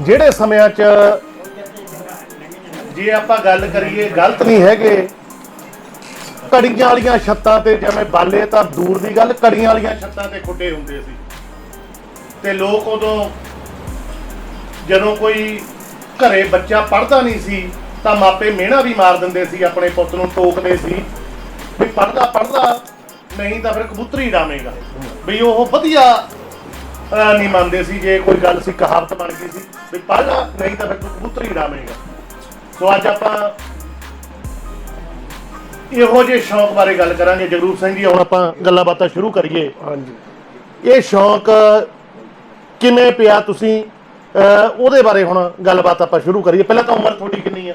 ਜਿਹੜੇ ਸਮਿਆਂ 'ਚ ਜੇ ਆਪਾਂ ਗੱਲ ਕਰੀਏ, ਗਲਤ ਨਹੀਂ ਹੈਗੇ, ਕੜੀਆਂ ਵਾਲੀਆਂ ਛੱਤਾਂ ਤੇ ਜਿਵੇਂ ਬਾਲੇ ਤਾਂ ਦੂਰ ਦੀ ਗੱਲ, ਕੜੀਆਂ ਵਾਲੀਆਂ ਛੱਤਾਂ ਤੇ ਖੁੱਡੇ ਹੁੰਦੇ ਸੀ। ਤੇ ਲੋਕ ਉਦੋਂ ਜਦੋਂ ਕੋਈ ਘਰੇ ਬੱਚਾ ਪੜ੍ਹਦਾ ਨਹੀਂ ਸੀ, ਤਾਂ ਮਾਪੇ ਮਿਹਣਾ ਵੀ ਮਾਰ ਦਿੰਦੇ ਸੀ, ਆਪਣੇ ਪੁੱਤ ਨੂੰ ਟੋਕਦੇ ਸੀ, ਵੀ ਪੜ੍ਹਦਾ ਪੜ੍ਹਦਾ, ਨਹੀਂ ਤਾਂ ਫਿਰ ਕਬੂਤਰੀ ਡਾਵੇਂਗਾ। ਵੀ ਉਹ ਵਧੀਆ ਨਹੀਂ ਮੰਨਦੇ ਸੀ ਜੇ ਕੋਈ ਗੱਲ ਸੀ ਕਹਾਵਤ ਬਣ ਗਈ ਸੀ। ਵੀ ਪੜ੍ਹਦਾ ਨਹੀਂ ਤਾਂ ਫਿਰ ਕਬੂਤਰੀ ਡਾਵੇਂਗਾ ਸੋ ਅੱਜ ਆਪਾਂ ਇਹੋ ਜਿਹੇ ਸ਼ੌਂਕ ਬਾਰੇ ਗੱਲ ਕਰਾਂਗੇ। ਜਗਰੂਪ ਸਿੰਘ ਜੀ ਹੁਣ ਆਪਾਂ ਗੱਲਾਂ ਬਾਤਾਂ ਸ਼ੁਰੂ ਕਰੀਏ। ਹਾਂਜੀ। ਇਹ ਸ਼ੌਂਕ ਕਿਵੇਂ ਪਿਆ ਤੁਸੀਂ? ਉਹਦੇ ਬਾਰੇ ਹੁਣ ਗੱਲਬਾਤ ਆਪਾਂ ਸ਼ੁਰੂ ਕਰੀਏ। ਪਹਿਲਾਂ ਤਾਂ ਉਮਰ ਤੁਹਾਡੀ ਕਿੰਨੀ ਆ?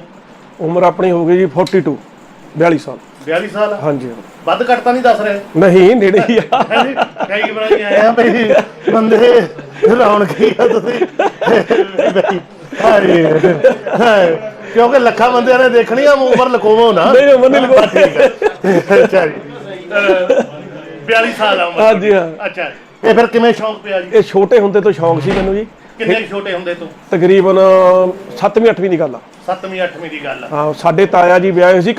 ਉਮਰ ਆਪਣੀ ਹੋ ਗਈ ਜੀ 42 42 ਸਾਲ। 42 ਸਾਲ। ਹਾਂਜੀ। ਵੱਧ ਘੱਟ ਤਾਂ ਨਹੀਂ ਦੱਸ ਰਹੇ? ਨਹੀਂ ਨੇੜੇ ਹੀ ਆ। ਹੈਂਜੀ? ਕਈ ਬਣਾਈ ਆਏ ਆ ਬਈ ਬੰਦੇ ਰੌਣਕ ਹੀ ਆ ਤੁਸੀਂ। ਬਈ, ਹਾਏ ਹਾਏ। ਕਿਉਂਕਿ ਲੱਖਾਂ ਬੰਦਿਆਂ ਨੇ ਦੇਖਣੀ ਆ ਉਮਰ ਲਕੋਵੋ ਨਾ। ਨਹੀਂ, ਨਹੀਂ ਲੁਕਾਓ। ਠੀਕ ਹੈ ਅੱਛਾ ਜੀ। ਅਹ, 42 ਸਾਲ ਆ ਉਮਰ। ਹਾਂਜੀ, ਹਾਂ। ਅੱਛਾ। ਇਹ ਫਿਰ ਕਿਵੇਂ ਸ਼ੌਂਕ ਪਿਆ ਜੀ? ਇਹ ਛੋਟੇ ਹੁੰਦੇ ਤੋਂ ਸ਼ੌਂਕ ਸੀ ਮੈਨੂੰ ਜੀ। ਕਿੰਨੇ ਛੋਟੇ ਹੁੰਦੇ ਤੋਂ? ਤਕਰੀਬਨ 7ਵੀਂ 8ਵੀਂ ਦੀ ਗੱਲ ਆ। 7ਵੀਂ 8ਵੀਂ ਦੀ ਗੱਲ ਆ। ਹਾਂ ਸਾਡੇ ਤਾਇਆ ਜੀ ਵਿਆਹੇ ਸੀ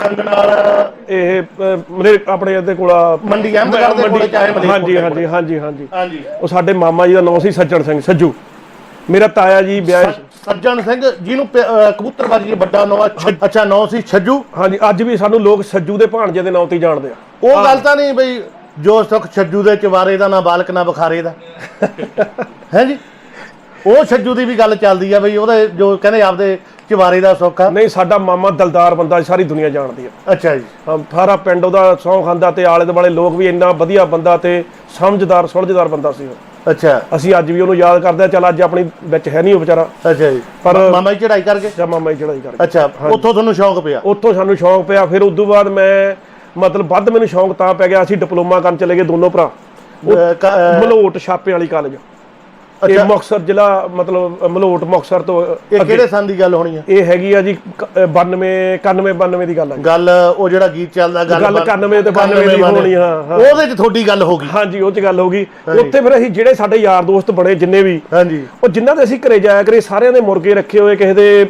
ਇਹ ਅਹ, ਮੇਰੇ ਆਪਣੇ ਇਹਦੇ ਕੋਲ ਮੰਡੀ ਅਹਿਮਦਗੜ੍ਹ ਦੇ ਕੋਲੇ ਚਾਹੇ ਮਲੇਰਕੋਟਲੇ ਹਾਂਜੀ। ਹਾਂਜੀ ਹਾਂਜੀ ਹਾਂਜੀ। ਹਾਂਜੀ। ਉਹ ਸਾਡੇ ਮਾਮਾ ਜੀ ਦਾ ਨਾਮ ਸੀ ਸੱਜਣ ਸਿੰਘ ਸੱਜੂ। ਮੇਰਾ ਤਾਇਆ ਜੀ ਵਿਆਹ ਸੱਜਣ ਸਿੰਘ ਜਿਹਨੂੰ ਪ- ਅਹ, ਕਬੂਤਰਬਾਜੀ ਦਾ ਵੱਡਾ ਨਾਂ ਅੱਛਾ ਨਾਂ ਸੀ ਛੱਜੂ। ਹਾਂਜੀ ਅੱਜ ਵੀ ਸਾਨੂੰ ਲੋਕ ਸੱਜੂ ਦੇ ਭਾਣਜੇ ਦੇ ਨਾਂ ਤੇ ਹੀ ਜਾਣਦੇ ਆ। ਉਹ ਗੱਲ ਤਾਂ ਨਹੀਂ ਬਈ ਜੋ ਸੁਖ ਛੱਜੂ ਦੇ ਚਵਾਰੇ ਦਾ ਨਾ ਬਾਲਕ ਨਾ ਬੁਖਾਰੇ ਦਾ। ਹੈ ਜੀ? ਉਹ ਛੱਜੂ ਦੀ ਵੀ ਗੱਲ ਚੱਲਦੀ ਆ ਬਈ ਉਹਦੇ ਜੋ ਕਹਿੰਦੇ ਆਪਦੇ ਚਵਾਰੇ ਦਾ ਸੁੱਖ ਆ। ਨਹੀਂ ਸਾਡਾ ਮਾਮਾ ਦਲਦਾਰ ਬੰਦਾ ਸਾਰੀ ਦੁਨੀਆ ਜਾਣਦੀ ਆ। ਅੱਛਾ ਜੀ। ਹਾਂ, ਸਾਰਾ ਪਿੰਡ ਉਹਦਾ ਸਹੁੰ ਖਾਂਦਾ ਤੇ ਆਲੇ ਦੁਆਲੇ ਲੋਕ ਵੀ ਇੰਨਾ ਵਧੀਆ ਬੰਦਾ ਤੇ ਸਮਝਦਾਰ ਸੁਲਝਦਾਰ ਬੰਦਾ ਸੀ ਉਹ। ਅੱਛਾ। ਅਸੀਂ ਅੱਜ ਵੀ ਉਹਨੂੰ ਯਾਦ ਕਰਦੇ ਆ ਚੱਲ ਅੱਜ ਆਪਣੀ ਵਿੱਚ ਹੈ ਨਹੀਂ ਉਹ ਵਿਚਾਰਾ। ਅੱਛਾ ਜੀ। ਪਰ- ਮਾਮਾ ਜੀ ਚੜਾਈ ਕਰਕੇ? ਜਾਂ ਮਾਮਾ ਜੀ ਚੜਾਈ ਕਰਕੇ। ਅੱਛਾ ਉੱਥੋਂ ਤੁਹਾਨੂੰ ਸ਼ੌਂਕ ਪਿਆ? ਉੱਥੋਂ ਸਾਨੂੰ ਸ਼ੌਂਕ ਪਿਆ ਫਿਰ ਉਸ ਤੋਂ ਬਾਅਦ ਮੈਂ ਮਤਲਬ ਵੱਧ ਮੈਨੂੰ ਸ਼ੌਂਕ ਤਾਂ ਪੈ ਗਿਆ ਅਸੀਂ ਡਿਪਲੋਮਾ ਕਰਨ ਚਲੇ ਗਏ ਦੋਨੋਂ ਭਰਾ। ਅਹ, ਕ- ਅਹ, ਮਲੋਟ ਛਾਪੇ ਵਾਲੀ ਕਾਲਜ ਇਹ ਅੱਛਾ। ਮੁਕਤਸਰ ਜ਼ਿਲ੍ਹਾ ਮਤਲਬ ਮਲੋਟ ਮੁਕਤਸਰ ਤੋਂ ਇਹ ਅੱਗੇ। ਕਿਹੜੇ ਸੰਨ ਦੀ ਗੱਲ ਹੋਣੀ ਆ ਇਹ ਹੈਗੀ ਆ ਜੀ 92 91 92 ਦੀ ਗੱਲ ਆ ਗੱਲ ਉਹ ਜਿਹੜਾ ਗੀਤ ਚੱਲਦਾ ਗੱਲ 91 ਤੇ 92 ਦੀ ਹੋਣੀ, ਹਾਂ, ਹਾਂ। ਉਹਦੇ 'ਚ ਤੁਹਾਡੀ ਗੱਲ ਹੋ ਗਈ ਹਾਂਜੀ ਉਹ ਚ ਗੱਲ ਹੋ ਗਈ। ਉੱਥੇ ਫਿਰ ਅਸੀਂ ਜਿਹੜੇ ਸਾਡੇ ਯਾਰ ਦੋਸਤ ਬਣੇ ਜਿੰਨੇ ਵੀ ਹਾਂਜੀ ਉਹ ਜਿਨ੍ਹਾਂ ਦੇ ਅਸੀਂ ਘਰੇ ਜਾਇਆ ਕਰੇ ਸਾਰਿਆਂ ਦੇ ਮੁਰਗੇ ਰੱਖੇ ਹੋਏ ਕਿਸੇ ਦੇ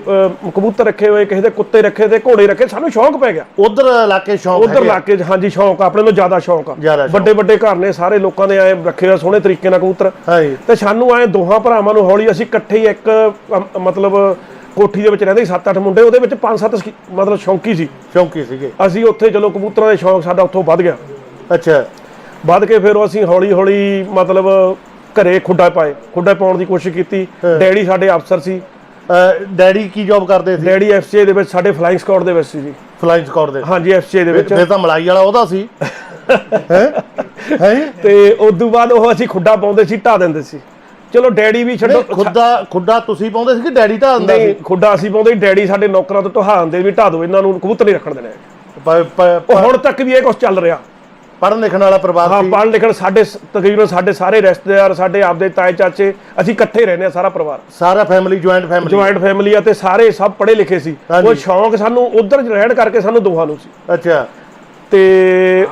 ਕਬੂਤਰ ਰੱਖੇ ਹੋਏ ਕਿਸੇ ਦੇ ਕੁੱਤੇ ਰੱਖੇ ਤੇ ਘੋੜੇ ਰੱਖੇ ਸਾਨੂੰ ਸ਼ੌਂਕ ਪੈ ਗਿਆ ਉਧਰ ਇਲਾਕੇ ਸ਼ੌਂਕ ਉਧਰ ਹੈਗੇ ਆ। ਇਲਾਕੇ 'ਚ ਹਾਂਜੀ ਸ਼ੌਂਕ ਆ, ਆਪਣੇ ਨੂੰ ਜ਼ਿਆਦਾ ਸ਼ੌਂਕ ਆ ਜ਼ਿਆਦਾ ਸ਼ੌਂਕ। ਵੱਡੇ ਵੱਡੇ ਘਰ ਨੇ ਸਾਰੇ ਲੋਕਾਂ ਦੇ ਐ ਰੱਖੇ ਹੋਏ ਸੋਹਣੇ ਤਰੀਕੇ ਨਾਲ ਕਬੂਤਰ ਹਾਂਜੀ ਤੇ ਸਾਨੂੰ ਐ ਦੋਹਾਂ ਭਰਾਵਾਂ ਨੂੰ ਹੌਲੀ ਅਸੀਂ ਇਕੱਠੇ ਹੀ ਇੱਕ ਅਮ, ਮਤਲਬ ਕੋਠੀ ਦੇ ਵਿੱਚ ਰਹਿੰਦੇ ਸੀ 7-8 ਮੁੰਡੇ ਉਹਦੇ ਵਿੱਚ 5-7 ਮਤਲਬ ਸ਼ੌਂਕੀ ਸੀ। ਸ਼ੌਂਕੀ ਸੀਗੇ। ਅਸੀਂ ਉੱਥੇ ਚਲੋ ਕਬੂਤਰਾਂ ਦੇ ਸ਼ੌਂਕ ਸਾਡਾ ਉੱਥੋਂ ਵੱਧ ਗਿਆ। ਅੱਛਾ। ਵੱਧ ਕੇ ਫਿਰ ਅਸੀਂ ਹੌਲੀ ਹੌਲੀ ਮਤਲਬ ਘਰੇ ਖੁੱਡਾ ਪਾਏ। ਖੁੱਡਾ ਪਾਉਣ ਦੀ ਕੋਸ਼ਿਸ਼ ਕੀਤੀ। ਡੈਡੀ ਸਾਡੇ ਅਫਸਰ ਸੀ। ਅਹ, ਡੈਡੀ ਕੀ ਜੌਬ ਕਰਦੇ ਸੀ? ਡੈਡੀ ਐਫਸੀਏ ਦੇ ਵਿੱਚ ਸਾਡੇ ਫਲਾਈਂਗ ਸਕਾਡ ਦੇ ਵਿੱਚ ਸੀ ਜੀ। ਫਲਾਈਂਗ ਸਕਾਡ ਦੇ ਹਾਂਜੀ ਐਫਸੀਏ ਦੇ ਵਿੱਚ। ਫਿਰ ਤਾਂ ਮਲਾਈ ਵਾਲਾ ਉਹਦਾ ਸੀ। ਹੈ? ਹੈ? ਤੇ ਉਸ ਤੋਂ ਬਾਅਦ ਉਹ ਅਸੀਂ ਖੁੱਡਾ ਪਾਉਂਦੇ ਸੀ ਢਾ ਦਿੰਦੇ ਸੀ। ਚਲੋ ਡੈਡੀ ਵੀ ਛੱਡੋ। ਖੁੱਦਾ ਖੁੱਡਾ ਤੁਸੀਂ ਪਾਉਂਦੇ ਸੀ ਕਿ ਡੈਡੀ ਢਾ ਦਿੰਦਾ ਨਹੀਂ ਸੀ? ਖੁੱਡਾ ਅਸੀਂ ਪਾਉਂਦੇ ਡੈਡੀ ਸਾਡੇ ਨੌਕਰਾਂ ਤੋਂ ਢਹਾ ਦਿੰਦੇ ਵੀ ਢਾ ਦਿਓ ਇਹਨਾਂ ਨੂੰ ਕਬੂਤਰ ਨਹੀਂ ਰੱਖਣ ਦੇਣੇ। ਹੁਣ ਤੱਕ ਵੀ ਇਹ ਕੁਝ ਚੱਲ ਰਿਹਾ। ਪੜ੍ਹਨ ਲਿਖਣ ਵਾਲਾ ਪਰਿਵਾਰ ਹਾਂ ਸੀ। ਪੜ੍ਹ ਲਿਖਣ ਸਾਡੇ ਤਕਰੀਬਨ ਸਾਡੇ ਸਾਰੇ ਰਿਸ਼ਤੇਦਾਰ ਸਾਡੇ ਆਪਦੇ ਤਾਏ ਚਾਚੇ ਅਸੀਂ ਇਕੱਠੇ ਰਹਿੰਦੇ ਆ ਸਾਰਾ ਪਰਿਵਾਰ। ਸਾਰਾ family joint family joint family ਆ ਤੇ ਸਾਰੇ ਸਭ ਪੜ੍ਹੇ ਲਿਖੇ ਸੀ। ਉਹ ਸ਼ੌਂਕ ਸਾਨੂੰ ਉਧਰ ਰਹਿਣ ਕਰਕੇ ਸਾਨੂੰ ਦੋਹਾਂ ਨੂੰ ਸੀ। ਅੱਛਾ। ਤੇ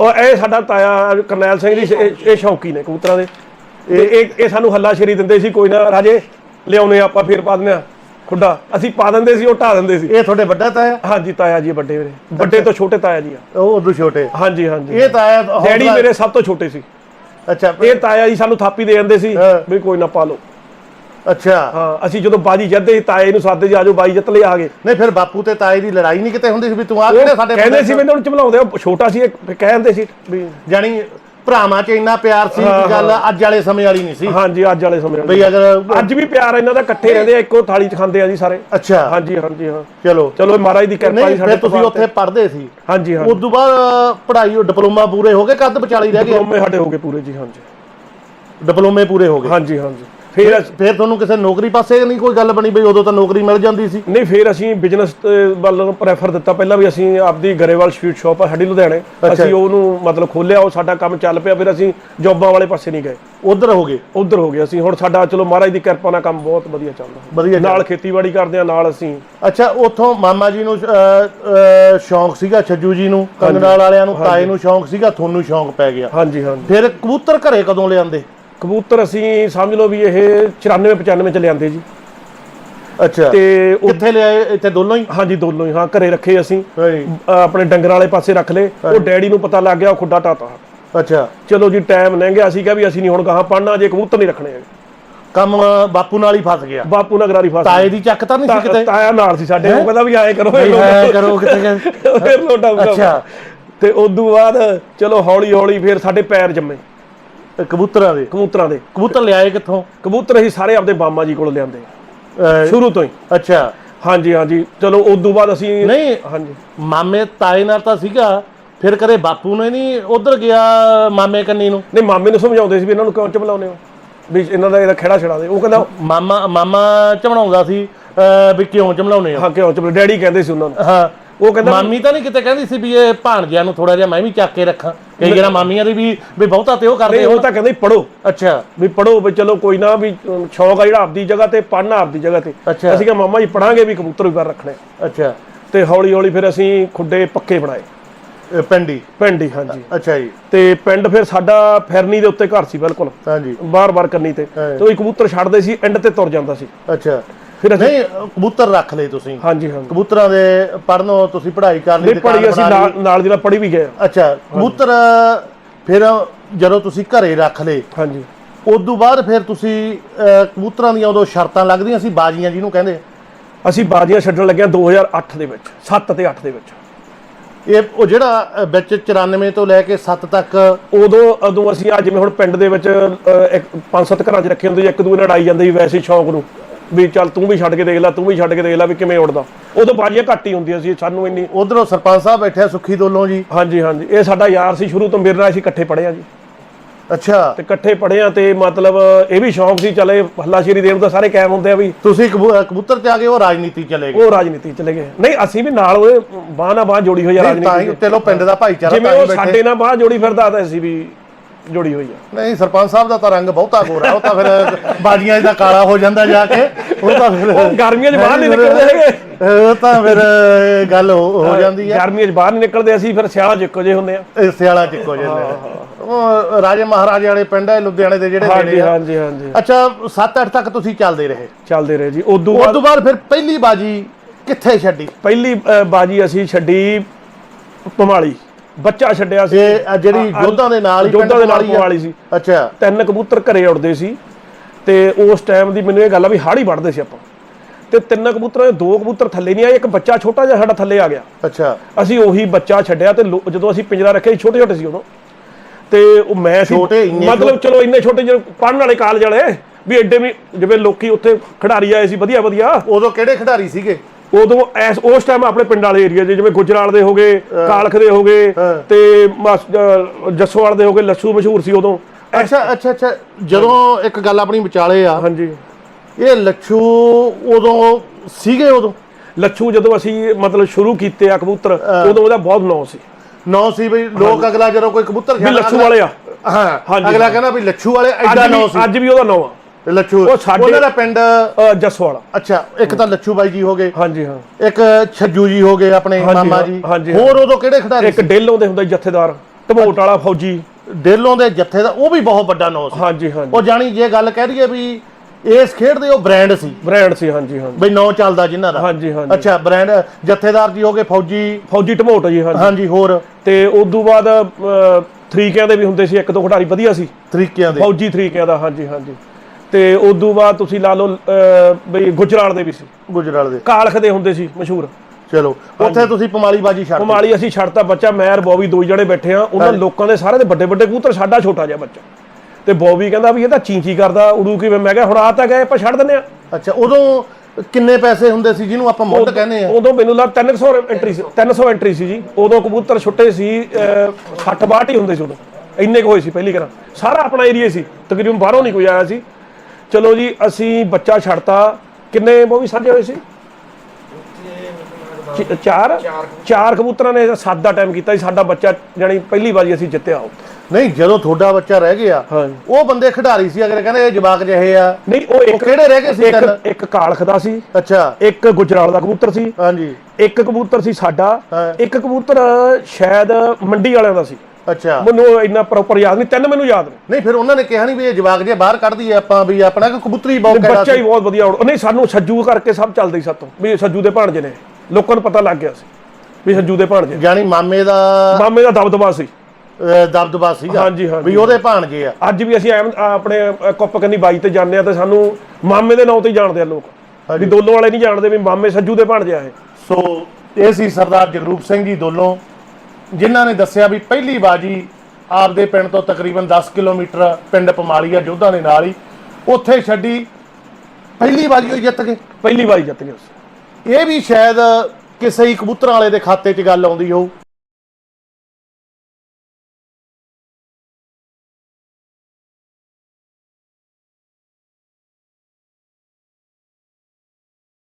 ਉਹ ਇਹ ਸਾਡਾ ਤਾਇਆ ਕਰਨੈਲ ਸਿੰਘ ਜੀ ਇਹ ਸ਼ੌਂਕੀ ਨੇ ਕਬੂਤਰਾਂ ਦੇ। ਇਹ ਇਹ ਇਹ ਸਾਨੂੰ ਹੱਲਾ ਸ਼ੇਰੀ ਦਿੰਦੇ ਸੀ ਕੋਈ ਨਾ ਰਾਜੇ ਲਿਆਉਨੇ ਆਪਾਂ ਫੇਰ ਪਾ ਦਿੰਦੇ ਆ ਖੁੱਡਾ। ਅਸੀਂ ਪਾ ਦਿੰਦੇ ਸੀ ਉਹ ਢਾ ਦਿੰਦੇ ਸੀ। ਇਹ ਤੁਹਾਡੇ ਵੱਡਾ ਤਾਇਆ? ਹਾਂਜੀ ਤਾਇਆ ਜੀ ਵੱਡੇ ਮੇਰੇ। ਵੱਡੇ ਤੋਂ ਛੋਟੇ ਤਾਇਆ ਜੀ ਆ। ਉਹ ਉਦੋਂ ਛੋਟੇ। ਹਾਂਜੀ ਹਾਂਜੀ। ਇਹ ਤਾਇਆ ਡੈਡੀ ਮੇਰੇ ਸਭ ਤੋਂ ਛੋਟੇ ਸੀ। ਅੱਛਾ। ਇਹ ਤਾਇਆ ਜੀ ਸਾਨੂੰ ਥਾਪੀ ਦੇ ਜਾਂਦੇ ਸੀ। ਵੀ ਕੋਈ ਨਾ ਪਾ ਲਓ। ਅੱਛਾ। ਹਾਂ ਅਸੀਂ ਜਦੋਂ ਬਾਜੀ ਜਿੱਤਦੇ ਸੀ ਤਾਏ ਨੂੰ ਸਾਦੇ ਜੀ ਆਜੋ ਬਾਜੀ ਜਿੱਤ ਲਈ ਆ ਗਏ। ਨਹੀਂ ਫਿਰ ਬਾਪੂ ਤੇ ਤਾਏ ਦੀ ਲੜਾਈ ਨਹੀਂ ਕਿਤੇ ਹੁੰਦੀ ਸੀ ਵੀ ਤੂੰ ਆ ਕਿਹੜੇ ਸਾਡੇ ਕਹਿੰਦੇ ਸੀ ਮੈਨੂੰ ਚਮਲਾਉਂਦੇ ਛੋਟਾ ਸੀ ਇਹ ਕਹਿੰਦੇ ਸੀ ਵੀ ਜਾਣੀ ਭਰਾਵਾਂ 'ਚ ਇੰਨਾ ਪਿਆਰ ਸੀ ਕਿ ਗੱਲ ਅੱਜ ਵਾਲੇ ਸਮੇਂ ਵਾਲੀ ਨਹੀਂ ਸੀ। ਹਾਂਜੀ ਅੱਜ ਵਾਲੇ ਸਮੇਂ ਬਈ ਅਗਰ ਅੱਜ ਵੀ ਪਿਆਰ ਇਹਨਾਂ ਦਾ ਇਕੱਠੇ ਰਹਿੰਦੇ ਆ ਇੱਕੋ ਥਾਲੀ 'ਚ ਖਾਂਦੇ ਆ ਜੀ ਸਾਰੇ। ਅੱਛਾ। ਹਾਂਜੀ ਹਾਂਜੀ ਹਾਂ। ਚਲੋ। ਚਲੋ ਮਹਾਰਾਜ ਦੀ ਕਿਰਪਾ ਜੀ ਸਾਡੇ ਤੁਸੀਂ ਉੱਥੇ। ਪੜ੍ਹਦੇ ਸੀ। ਹਾਂਜੀ ਹਾਂ। ਉਸ ਤੋਂ ਬਾਅਦ ਪੜ੍ਹਾਈ ਡਿਪਲੋਮਾ ਪੂਰੇ ਹੋ ਗਏ ਕਦ ਵਿਚਾਲੀ ਰਹਿ ਗਏ? ਡਿਪਲੋਮੇ ਸਾਡੇ ਹੋ ਗਏ ਪੂਰੇ ਜੀ ਹਾਂਜੀ। ਡਿਪਲੋਮੇ ਪੂਰੇ ਹੋ ਗਏ। ਹਾਂਜੀ ਹਾਂਜੀ। ਫਿਰ ਫਿਰ ਤੁਹਾਨੂੰ ਕਿਸੇ ਨੌਕਰੀ ਪਾਸੇ ਨਹੀਂ ਕੋਈ ਗੱਲ ਬਣੀ ਬਈ ਉਦੋਂ ਤਾਂ ਨੌਕਰੀ ਮਿਲ ਜਾਂਦੀ ਸੀ। ਨਹੀਂ ਫਿਰ ਅਸੀਂ ਬਿਜ਼ਨਸ ਵੱਲ ਪ੍ਰੈਫਰ ਦਿੱਤਾ। ਪਹਿਲਾਂ ਵੀ ਅਸੀਂ ਆਪਦੀ ਗਰੇਵਾਲ ਸਵੀਟ ਸ਼ਾਪ ਆ ਸਾਡੀ ਲੁਧਿਆਣੇ। ਅਸੀਂ। ਉਹਨੂੰ ਮਤਲਬ ਖੋਲਿਆ ਉਹ ਸਾਡਾ ਕੰਮ ਚੱਲ ਪਿਆ ਫਿਰ ਅਸੀਂ ਜੌਬਾਂ ਵਾਲੇ ਪਾਸੇ ਨਹੀਂ ਗਏ। ਉਧਰ ਹੋ ਗਏ? ਉਧਰ ਹੋ ਗਏ ਅਸੀਂ। ਹੁਣ ਸਾਡਾ ਚਲੋ ਮਹਾਰਾਜ ਦੀ ਕਿਰਪਾ ਨਾਲ ਕੰਮ ਬਹੁਤ ਵਧੀਆ ਚੱਲਦਾ। ਵਧੀਆ ਨਾਲ ਖੇਤੀਬਾੜੀ ਕਰਦੇ ਆ ਨਾਲ ਅਸੀਂ। ਅੱਛਾ ਉੱਥੋਂ ਮਾਮਾ ਜੀ ਨੂੰ ਸ਼ੌਂਕ ਸੀਗਾ ਛੱਜੂ ਜੀ ਨੂੰ ਕੰਗਨਾਲ ਵਾਲਿਆਂ ਨੂੰ ਤਾਏ ਨੂੰ ਸ਼ੌਂਕ ਸੀਗਾ ਤੁਹਾਨੂੰ ਸ਼ੌਂਕ ਪੈ ਗਿਆ। ਹਾਂਜੀ ਹਾਂਜੀ। ਫਿਰ ਕਬੂਤਰ ਘਰੇ ਕਦੋਂ ਲਿਆਂਦੇ? ਕਬੂਤਰ ਅਸੀਂ ਸਮਝ ਲਓ ਵੀ ਇਹ 94 95 ਚ ਲਿਆਂਦੇ ਜੀ। ਅੱਛਾ। ਤੇ ਕਿੱਥੇ ਲਿਆਏ? ਇੱਥੇ ਦੋਨੋਂ ਹੀ? ਹਾਂਜੀ ਦੋਨੋਂ ਹੀ ਹਾਂ ਘਰੇ ਰੱਖੇ ਅਸੀਂ। ਆਪਣੇ ਡੰਗਰਾਂ ਵਾਲੇ ਪਾਸੇ ਰੱਖ ਲਏ। ਉਹ ਡੈਡੀ ਨੂੰ ਪਤਾ ਲੱਗ ਗਿਆ ਉਹ ਖੁੱਡਾ ਟਾਤਾ। ਅੱਛਾ। ਚਲੋ ਜੀ ਟਾਈਮ ਲੰਘ ਗਿਆ। ਅਸੀਂ ਕਿਹਾ ਵੀ ਅਸੀਂ ਨਹੀਂ ਹੁਣ ਗਾਹਾਂ ਪੜਨਾ ਜੇ ਕਬੂਤਰ ਨਹੀਂ ਰੱਖਣੇ ਹੈਗੇ। ਕੰਮ ਬਾਪੂ ਨਾਲ ਹੀ ਫਸ ਗਿਆ। ਬਾਪੂ ਨਗਰਾਰੀ ਫਸ ਤਾਏ ਦੀ ਚੱਕ ਤਾਂ ਨਹੀਂ ਸੀ ਕਿਤੇ? ਤਾਇਆ ਨਾਲ ਸੀ ਸਾਡੇ। ਉਹ ਕਹਿੰਦਾ ਵੀ ਐਂ ਕਰੋ ਨਹੀਂ ਹੈ ਕਰੋ ਕਿਤੇ ਗਏ। ਫਿਰ ਲੋਟਾ ਅੱਛਾ। ਤੇ ਉਦੋਂ ਬਾਅਦ ਚਲੋ ਹੌਲੀ ਹੌਲੀ ਫਿਰ ਸਾਡੇ ਪੈਰ ਜੰਮੇ। ਕਬੂਤਰਾਂ ਦੇ। ਕਬੂਤਰਾਂ ਦੇ। ਕਬੂਤਰ ਲਿਆਏ ਕਿੱਥੋਂ? ਕਬੂਤਰ ਅਸੀਂ ਸਾਰੇ ਆਪਦੇ ਮਾਮਾ ਜੀ ਕੋਲ ਲਿਆਂਦੇ। ਅਹ, ਸ਼ੁਰੂ ਤੋਂ ਹੀ। ਅੱਛਾ। ਹਾਂਜੀ ਹਾਂਜੀ। ਚਲੋ ਉਦੋਂ ਬਾਅਦ ਅਸੀਂ ਨਹੀਂ ਹਾਂਜੀ। ਮਾਮੇ ਤਾਏ ਨਾਲ ਤਾਂ ਸੀਗਾ। ਫਿਰ ਕਦੇ ਬਾਪੂ ਨੇ ਨਹੀਂ ਉਧਰ ਗਿਆ ਮਾਮੇ ਕੰਨੀ ਨੂੰ? ਨਹੀਂ ਮਾਮੇ ਨੂੰ ਸਮਝਾਉਂਦੇ ਸੀ ਵੀ ਇਹਨਾਂ ਨੂੰ ਕਿਉਂ ਚਮਲਾਉਂਦੇ ਹੋ? ਵੀ ਇਹਨਾਂ ਦਾ ਇਹਦਾ ਖੇੜਾ ਛੜਾ ਦੇ। ਉਹ ਕਹਿੰਦਾ ਮਾਮਾ ਮਾਮਾ ਚਮਣਾਉਂਦਾ ਸੀ ਅਹ, ਵੀ ਕਿਉਂ ਚਮਲਾਉਣੇ ਆ ਹਾਂ ਕਿਉਂ ਚਮਲਾ ਡੈਡੀ ਕਹਿੰਦੇ ਸੀ ਉਹਨਾਂ ਨੂੰ। ਹਾਂ। ਉਹ ਕਹਿੰਦਾ ਮਾਮੀ ਤਾਂ ਨਹੀਂ ਕਿਤੇ ਕਹਿੰਦੀ ਸੀ ਵੀ ਇਹ ਭਾਣਜਿਆਂ ਨੂੰ ਥੋੜਾ ਜਿਹਾ ਮੈਂ ਵੀ ਚੱਕ ਕੇ ਰੱਖਾਂ। ਕਈ ਜਿਹੜਾ ਮਾਮੀਆਂ ਦੀ ਵੀ ਵੀ ਬਹੁਤਾ ਤੇ ਉਹ ਕਰਦੇ ਨਹੀਂ ਉਹ ਤਾਂ ਕਹਿੰਦੇ ਪੜੋ ਅੱਛਾ। ਵੀ ਪੜੋ ਵੀ ਚਲੋ ਕੋਈ ਨਾ ਵੀ ਅਮ, ਸ਼ੌਕ ਆ ਜਿਹੜਾ ਆਪਦੀ ਜਗ੍ਹਾ ਤੇ ਪੜਨਾ ਆਪਦੀ ਜਗ੍ਹਾ ਤੇ। ਅੱਛਾ। ਅਸੀਂ ਕਿਹਾ ਮਾਮਾ ਜੀ ਪੜਾਂਗੇ ਵੀ ਕਬੂਤਰ ਵੀ ਪਰ ਰੱਖਣੇ ਅੱਛਾ। ਤੇ ਹੌਲੀ ਹੌਲੀ ਫਿਰ ਅਸੀਂ ਖੁੱਡੇ ਪੱਕੇ ਬਣਾਏ। ਇਹ ਪਿੰਡੀ? ਪਿੰਡ ਹਾਂਜੀ। ਅੱਛਾ ਜੀ। ਤੇ ਪਿੰਡ ਫਿਰ ਸਾਡਾ ਫਿਰਨੀ ਦੇ ਉੱਤੇ ਘਰ ਸੀ ਬਿਲਕੁਲ। ਹਾਂਜੀ। ਬਾਰ-ਬਾਰ ਕਰਨੀ ਤੇ। ਹਾਂ। ਤੇ ਉਹ ਕਬੂਤਰ ਛੱਡਦੇ ਸੀ ਐਂਡ ਤੇ ਤੁਰ ਜਾਂਦਾ ਸੀ। ਅੱਛਾ। ਫਿਰ ਅਸੀਂ ਨਹੀਂ ਕਬੂਤਰ ਰੱਖ ਲਏ ਤੁਸੀਂ। ਹਾਂਜੀ ਹਾਂਜੀ। ਕਬੂਤਰਾਂ ਦੇ ਪੜਨੋਂ ਤੁਸੀਂ ਪੜ੍ਹਾਈ ਕਰ ਲਈ ਨਹੀਂ ਪੜੀ ਅਸੀਂ। ਨਾਲ ਨਾਲ ਦੀ ਨਾਲ ਪੜੀ ਵੀ ਗਏ। ਅੱਛਾ ਕਬੂਤਰ ਫਿਰ ਜਦੋਂ ਤੁਸੀਂ ਘਰੇ ਰੱਖ ਲਏ ਹਾਂਜੀ। ਉਦੋਂ ਬਾਅਦ ਫਿਰ ਤੁਸੀਂ ਕਬੂਤਰਾਂ ਦੀਆਂ ਉਦੋਂ ਸ਼ਰਤਾਂ ਲੱਗਦੀਆਂ ਸੀ ਬਾਜੀਆਂ ਜਿਹਨੂੰ ਕਹਿੰਦੇ? ਅਸੀਂ ਬਾਜ਼ੀਆਂ ਛੱਡਣ ਲੱਗਿਆ 2008 ਦੇ ਵਿੱਚ 7 ਤੇ 8 ਦੇ ਵਿੱਚ। ਇਹ ਉਹ ਜਿਹੜਾ ਵਿੱਚ 94 ਤੋਂ ਲੈ ਕੇ 7 ਤੱਕ ਉਦੋਂ ਉਦੋਂ ਅਸੀਂ ਆ ਜਿਵੇਂ ਹੁਣ ਪਿੰਡ ਦੇ ਵਿੱਚ ਇੱਕ ਪੰਜ ਸੱਤ ਘਰਾਂ 'ਚ ਰੱਖੇ ਹੁੰਦੇ ਸੀ, ਇੱਕ ਦੂਜੇ ਨਾਲ ਲੜਾਈ ਜਾਂਦੇ ਸੀ ਵੈਸੇ ਹੀ ਸ਼ੌਂਕ ਨੂੰ। ਵੀ ਚੱਲ ਤੂੰ ਵੀ ਛੱਡ ਕੇ ਦੇਖ ਲੈ ਤੂੰ ਵੀ ਛੱਡ ਕੇ ਦੇਖ ਲੈ ਵੀ ਕਿਵੇਂ ਉੜਦਾ ਉਦੋਂ ਬਾਜ਼ੀਆਂ ਘੱਟ ਹੀ ਹੁੰਦੀਆਂ ਸੀ ਸਾਨੂੰ ਇੰਨੀ ਉਧਰੋਂ ਸਰਪੰਚ ਸਾਹਿਬ ਬੈਠੇ ਆ, ਸੁੱਖੀ ਦੋਲੋਂ ਜੀ। ਹਾਂਜੀ ਹਾਂਜੀ। ਇਹ ਸਾਡਾ ਯਾਰ ਸੀ ਸ਼ੁਰੂ ਤੋਂ ਮੇਰੇ ਨਾਲ ਅਸੀਂ ਇਕੱਠੇ ਪੜ੍ਹੇ ਆ ਜੀ। ਅੱਛਾ। ਤੇ ਇਕੱਠੇ ਪੜ੍ਹੇ ਆ ਤੇ ਮਤਲਬ ਇਹ ਵੀ ਸ਼ੌਂਕ ਸੀ ਚਲੇ ਹੱਲਾਸ਼ੇਰੀ ਦੇਣ ਦਾ ਸਾਰੇ ਕਾਇਮ ਹੁੰਦੇ ਆ ਵੀ ਤੁਸੀਂ ਕਬੂ- ਕਬੂਤਰ ਤੇ ਆ ਗਏ ਉਹ ਰਾਜਨੀਤੀ ਚਲੇ ਗਏ। ਉਹ ਰਾਜਨੀਤੀ 'ਚ ਚਲੇ ਗਏ। ਨਹੀਂ ਅਸੀਂ ਵੀ ਨਾਲ ਉਹ ਬਾਹ ਨਾਲ ਬਾਹ ਜੋੜੀ ਹੋਈ ਆ ਤਾਂ ਹੀ ਰਾਜਨੀਤੀ 'ਚ। ਉੱਤੇ ਲੋ ਪਿੰਡ ਦਾ ਭਾਈਚਾਰਾ ਜਿਵੇਂ ਤਾਂ ਹੀ ਉਹ ਬੈਠੇ। ਸਾਡੇ ਨਾਲ ਬਾਹ ਜੋੜੀ ਫਿਰਦਾ ਤਾਂ ਅਸੀਂ ਵੀ ਜੋੜੀ ਹੋਈ ਆ ਨਹੀਂ ਸਰਪੰਚ ਸਾਹਿਬ ਦਾ ਤਾਂ ਰੰਗ ਬਹੁਤਾ ਗੋਰਾ ਉਹ ਤਾਂ ਫਿਰ ਬਾਜੀਆਂ ਦਾ ਕਾਲਾ ਹੋ ਜਾਂਦਾ ਜਾ ਕੇ। ਉਹ ਤਾਂ ਫਿਰ ਗਰਮੀਆਂ 'ਚ ਬਾਹਰ ਨਹੀਂ ਨਿਕਲਦੇ ਹੈਗੇ। ਉਹ ਤਾਂ ਫਿਰ ਗੱਲ ਹੋ ਹੋ ਜਾਂਦੀ ਹੈ। ਗਰਮੀਆਂ 'ਚ ਬਾਹਰ ਨਹੀਂ ਨਿਕਲਦੇ ਅਸੀਂ ਫਿਰ ਸਿਆਲਾਂ 'ਚ ਇੱਕੋ ਜਿਹੇ ਹੁੰਦੇ ਆ ਸਿਆਲਾਂ ਚ ਇੱਕੋ ਜਿਹੇ ਨੇ। ਉਹ ਰਾਜੇ ਮਹਾਰਾਜੇ ਵਾਲੇ ਪਿੰਡ ਹੈ ਲੁਧਿਆਣੇ ਦੇ ਜਿਹੜੇ ਹਾਂਜੀ ਆ। ਹਾਂਜੀ ਹਾਂਜੀ। ਅੱਛਾ 7-8 ਤੱਕ ਤੁਸੀਂ ਚੱਲਦੇ ਰਹੇ? ਚੱਲਦੇ ਰਹੇ ਜੀ। ਉਦੋਂ ਬਾਅਦ ਤੋਂ ਬਾਅਦ ਫਿਰ ਪਹਿਲੀ ਬਾਜੀ ਕਿੱਥੇ ਛੱਡੀ? ਪਹਿਲੀ ਬਾਜੀ ਅਸੀਂ ਛੱਡੀ ਪਮਾਲੀ ਬੱਚਾ ਛੱਡਿਆ ਸੀ। ਇਹ ਆ ਜਿਹੜੀ ਜੋਧਾਂ ਦੇ ਨਾਲ ਹੀ ਪਿੰਡ ਦੇ ਨਾਲ? ਪਮਾਲੀ ਸੀ। ਅੱਛਾ। ਤਿੰਨ ਕਬੂਤਰ ਘਰੇ ਉੜਦੇ ਸੀ ਤੇ ਉਸ ਟਾਈਮ ਦੀ ਮੈਨੂੰ ਇਹ ਗੱਲ ਆ ਵੀ ਹਾੜੀ ਵੜਦੇ ਸੀ ਆਪਾਂ। ਤੇ ਤਿੰਨ ਕਬੂਤਰਾਂ ਦੇ ਦੋ ਕਬੂਤਰ ਥੱਲੇ ਨਹੀਂ ਆਏ ਇੱਕ ਬੱਚਾ ਛੋਟਾ ਜਿਹਾ ਸਾਡਾ ਥੱਲੇ ਆ ਗਿਆ। ਅੱਛਾ। ਅਸੀਂ ਉਹੀ ਬੱਚਾ ਛੱਡਿਆ ਤੇ ਲੋ- ਜਦੋਂ ਅਸੀਂ ਪਿੰਜਰਾ ਰੱਖਿਆ ਸੀ ਛੋਟੇ ਛੋਟੇ ਸੀ ਉਦੋਂ। ਤੇ ਉਹ ਮੈਂ ਸੀ ਛੋਟੇ, ਇੰਨੇ ਮਤਲਬ ਚਲੋ ਇੰਨੇ ਛੋਟੇ ਜਿਹੜੇ ਪੜਨ ਵਾਲੇ ਕਾਲਜ ਵਾਲੇ ਵੀ ਐਡੇ ਵੀ ਜਿਵੇਂ ਲੋਕੀ ਉੱਥੇ ਖਿਡਾਰੀ ਆਏ ਸੀ ਵਧੀਆ ਵਧੀਆ ਉਦੋਂ ਕਿਹੜੇ ਖਿਡਾਰੀ ਸੀਗੇ? ਉਦੋਂ ਐਸ ਉਸ ਟਾਈਮ ਆਪਣੇ ਪਿੰਡ ਵਾਲੇ ਏਰੀਆ ਜਿਵੇਂ ਗੁਜਰਾਲ ਦੇ ਹੋਗੇ ਕਾਲਖ ਦੇ ਹੋਗੇ। ਤੇ ਜੱਸੋਵਾਲ ਦੇ ਹੋਗੇ ਲੱਛੂ ਮਸ਼ਹੂਰ ਸੀ ਉਦੋਂ। ਅੱਛਾ ਅੱਛਾ ਅੱਛਾ। ਜਦੋਂ ਇੱਕ ਗੱਲ ਆਪਣੀ ਵਿਚਾਲੇ ਆ ਹਾਂਜੀ। ਇਹ ਲੱਛੂ ਉਦੋਂ ਸੀਗੇ ਉਦੋਂ? ਲੱਛੂ ਜਦੋਂ ਅਸੀਂ ਮਤਲਬ ਸ਼ੁਰੂ ਕੀਤੇ ਆ ਕਬੂਤਰ ਉਦੋਂ ਉਹਦਾ ਬਹੁਤ ਨਾਂ ਸੀ। ਨੌ ਸੀ ਬਈ ਲੋਕ ਅਗਲਾ ਜਦੋਂ ਕੋਈ ਕਬੂਤਰ ਖਿਆਲ ਲੱਛੂ ਵਾਲੇ ਆ। ਹਾਂ ਅਗਲਾ। ਕਹਿੰਦਾ ਵੀ ਲੱਛੂ ਵਾਲੇ ਐਡਾ ਨੌ ਸੀ। ਅੱਜ ਵੀ ਉਹਦਾ ਨਾਂ ਆ। ਲੱਛੂ ਉਹ ਸਾਡੇ- ਉਹਨਾਂ ਦਾ ਪਿੰਡ ਜੱਸੋਵਾਲ। ਅੱਛਾ ਇੱਕ ਤਾਂ ਲੱਛੂ ਬਾਈ ਜੀ ਹੋ ਗਏ। ਹਾਂਜੀ ਹਾਂ। ਇੱਕ ਛੱਜੂ ਜੀ ਹੋ ਗਏ ਆਪਣੇ ਮਾਮਾ ਜੀ। ਹੋਰ ਉਦੋਂ ਕਿਹੜੇ ਖਿਡਾਰੀ ਇੱਕ ਡੇਲੋਂ ਦੇ ਹੁੰਦਾ ਜਥੇਦਾਰ। ਢਮੋਟ ਵਾਲਾ ਫੌਜੀ। ਡੇਲੋਂ ਦੇ ਜੱਥੇ ਦਾ ਉਹ ਵੀ ਬਹੁਤ ਵੱਡਾ ਨਾਂ ਸੀ। ਹਾਂਜੀ ਹਾਂਜੀ। ਉਹ ਜਾਣੀ ਜੇ ਗੱਲ ਕਹਿ ਦਈਏ ਵੀ ਇਸ ਖੇਡ ਦੇ ਉਹ ਬ੍ਰਾਂਡ ਸੀ। ਬ੍ਰਾਂਡ ਸੀ ਹਾਂਜੀ ਹਾਂਜੀ ਬਈ ਨਾਂ ਚੱਲਦਾ ਜਿਨ੍ਹਾਂ ਦਾ। ਹਾਂਜੀ ਹਾਂਜੀ। ਅੱਛਾ ਬ੍ਰਾਂਡ ਜਥੇਦਾਰ ਜੀ ਹੋ ਗਏ ਫੌਜੀ। ਫੌਜੀ ਢਮੋਟ ਜੀ ਹਾਂਜੀ। ਹਾਂਜੀ ਹੋਰ? ਤੇ ਉਦੋਂ ਬਾਅਦ ਅਹ, ਥਰੀਕਿਆਂ ਦੇ ਵੀ ਹੁੰਦੇ ਸੀ ਇੱਕ ਦੋ ਖਿਡਾਰੀ ਵਧੀਆ ਸੀ। ਤਰੀਕਿਆਂ ਦੇ। ਫੌਜੀ ਥਰੀਕਿਆਂ ਦਾ ਹਾਂਜੀ ਹਾਂਜੀ। ਤੇ ਉਦੋਂ ਬਾਅਦ ਤੁਸੀਂ ਲਾ ਲਓ ਅਹ, ਬਈ ਗੁਜਰਾਲ ਦੇ ਵੀ ਸੀ। ਗੁਜਰਾਲ ਦੇ। ਕਾਲਖ ਦੇ ਹੁੰਦੇ ਸੀ ਮਸ਼ਹੂਰ। ਚਲੋ ਉੱਥੇ ਤੁਸੀਂ ਪਮਾਲੀ ਬਾਜੀ ਛੱਡ ਦਿੱਤੀ। ਕਮਾਲੀ ਅਸੀਂ ਛੱਡਤਾ ਬੱਚਾ ਮੈਰ ਬੋਬੀ ਦੋ ਜਣੇ ਬੈਠੇ ਆ। ਉਹਨਾਂ ਲੋਕਾਂ ਦੇ ਸਾਰੇ ਦੇ ਵੱਡੇ ਵੱਡੇ ਕਬੂਤਰ ਸਾਡਾ ਛੋਟਾ ਜਿਹਾ ਬੱਚਾ। ਤੇ ਬੋਬੀ ਕਹਿੰਦਾ ਵੀ ਇਹ ਤਾਂ ਚੀਂਚੀ ਕਰਦਾ ਉੜੂ ਕਿਵੇਂ? ਮੈਂ ਕਿਹਾ ਹੁਣ ਆ ਤਾਂ ਗਏ ਆਪਾਂ ਛੱਡ ਦਿੰਦੇ ਆ। ਅੱਛਾ ਉਦੋਂ ਕਿੰਨੇ ਪੈਸੇ ਹੁੰਦੇ ਸੀ ਜਿਹਨੂੰ ਆਪਾਂ ਮੁੱਢ ਕਹਿੰਦੇ ਆ? ਉਦੋਂ ਮੈਨੂੰ ਲੱਗ 300 ਐਂਟਰੀ ਸੀ 300 ਐਂਟਰੀ ਸੀ ਜੀ। ਉਦੋਂ ਕਬੂਤਰ ਛੁੱਟੇ ਸੀ 60 62 ਹੀ ਹੁੰਦੇ ਸੀ ਉਦੋਂ। ਇੰਨੇ ਕੁ ਹੋਏ ਸੀ ਪਹਿਲੀ ਕਰਾਂ। ਸਾਰਾ ਆਪਣਾ ਏਰੀਆ ਸੀ। ਤਕਰੀਬਨ ਬਾਹਰੋਂ ਨਹੀਂ ਕੋਈ ਆਇਆ ਸੀ। ਚਲੋ ਜੀ ਅਸੀਂ ਬੱਚਾ ਛੱਡਤਾ। ਕਿੰਨੇ ਉਹ ਵੀ ਸਾਂਝੇ ਹੋਏ ਸੀ? ਚ- ਚਾਰ? ਚਾਰ ਕਬੂਤਰਾਂ। ਨੇ ਸੱਤ ਦਾ ਟਾਈਮ ਕੀਤਾ ਸੀ ਸਾਡਾ ਬੱਚਾ ਜਾਨੀ ਪਹਿਲੀ ਵਾਰੀ ਅਸੀਂ ਜਿੱਤਿਆ ਉਹ। ਨਹੀਂ ਜਦੋਂ ਤੁਹਾਡਾ ਬੱਚਾ ਰਹਿ ਗਿਆ ਹਾਂਜੀ। ਉਹ ਬੰਦੇ ਖਿਡਾਰੀ ਸੀ ਅਗਰ ਕਹਿੰਦੇ ਇਹ ਜਵਾਕ ਜਿਹੇ ਆ ਨਹੀਂ ਉਹ ਇੱਕ ਕਿਹੜੇ ਰਹਿ ਗਏ ਸੀ ਤਿੰਨ? ਇੱਕ ਇੱਕ ਕਾਲਖ ਦਾ ਸੀ ਅੱਛਾ। ਇੱਕ ਗੁਜਰਾਲ ਦਾ ਕਬੂਤਰ ਸੀ ਹਾਂਜੀ। ਇੱਕ ਕਬੂਤਰ ਸੀ ਸਾਡਾ ਹਾਂ। ਇੱਕ ਕਬੂਤਰ ਸ਼ਾਇਦ ਮੰਡੀ ਵਾਲਿਆਂ ਦਾ ਸੀ। ਅੱਛਾ। ਮੈਨੂੰ ਇੰਨਾ ਪ੍ਰੋਪਰ ਯਾਦ ਨਹੀਂ ਤਿੰਨ ਮੈਨੂੰ ਯਾਦ ਨੇ। ਨਹੀਂ ਫਿਰ ਉਹਨਾਂ ਨੇ ਕਿਹਾ ਨਹੀਂ ਵੀ ਇਹ ਜਵਾਕ ਜੇ ਬਾਹਰ ਕੱਢ ਦਈਏ ਆਪਾਂ ਵੀ ਆਪਣਾ ਕਿ ਕਬੂਤਰੀ ਬਹੁਤ ਤੇ ਕਹਿਦਾ ਬੱਚਾ ਹੀ ਬਹੁਤ ਵਧੀਆ ਉਡ- ਨਹੀਂ ਸਾਨੂੰ ਸੱਜੂ ਕਰਕੇ ਸਭ ਚੱਲਦੇ ਸੀ ਸਾਤੋਂ ਵੀ ਸੱਜੂ ਦੇ ਭਾਣਜੇ ਨੇ। ਲੋਕਾਂ ਨੂੰ ਪਤਾ ਲੱਗ ਗਿਆ ਸੀ ਵੀ ਸੱਜੂ ਦੇ ਭਾਣਜੇ ਜਾਨੀ ਮਾਮੇ ਦਾ ਮਾਮੇ ਦਾ ਦਬਦਬਾ ਸੀ। ਦਬਦਬਾ ਸੀਗਾ। ਹਾਂਜੀ, ਹਾਂਜੀ। ਵੀ ਉਹਦੇ ਭਾਣਜੇ ਆ। ਅੱਜ ਵੀ ਅਸੀਂ ਆਪਣੇ ਕੁੱਪ ਕੰਨੀ ਬਾਈ ਤੇ ਜਾਂਦੇ ਆ ਤੇ ਸਾਨੂੰ ਮਾਮੇ ਦੇ ਨਾਂ ਤੇ ਜਾਣਦੇ ਆ ਲੋਕ। ਵੀ ਦੋਲੋ ਵਾਲੇ ਨਹੀਂ ਜਾਣਦੇ ਵੀ ਮਾਮੇ ਸੱਜੂ ਦੇ ਭਾਣਜੇ ਆ ਇਹ। ਸੋ ਇਹ ਸੀ ਸਰਦਾਰ ਜਗਰੂਪ ਸਿੰਘ ਜੀ ਦੋਲੋਂ। ਜਿਨ੍ਹਾਂ ਨੇ ਦੱਸਿਆ ਵੀ ਪਹਿਲੀ ਬਾਜੀ ਆਪਦੇ ਪਿੰਡ ਤੋਂ ਤਕਰੀਬਨ 10 ਕਿਲੋਮੀਟਰ ਪਿੰਡ ਪਮਾਲੀਆ ਜੋਧਾ ਦੇ ਨਾਲ ਹੀ ਉੱਥੇ ਛੱਡੀ। ਪਹਿਲੀ ਬਾਜੀ ਉਹ ਜਿੱਤ ਗਏ ਪਹਿਲੀ ਵਾਰੀ ਜਿੱਤ ਗਏ ਅਸੀਂ ਇਹ ਵੀ ਸ਼ਾਇਦ ਕਿਸੇ ਹੀ ਕਬੂਤਰਾਂ ਵਾਲੇ ਦੇ ਖਾਤੇ 'ਚ ਗੱਲ ਆਉਂਦੀ ਹੋਊ।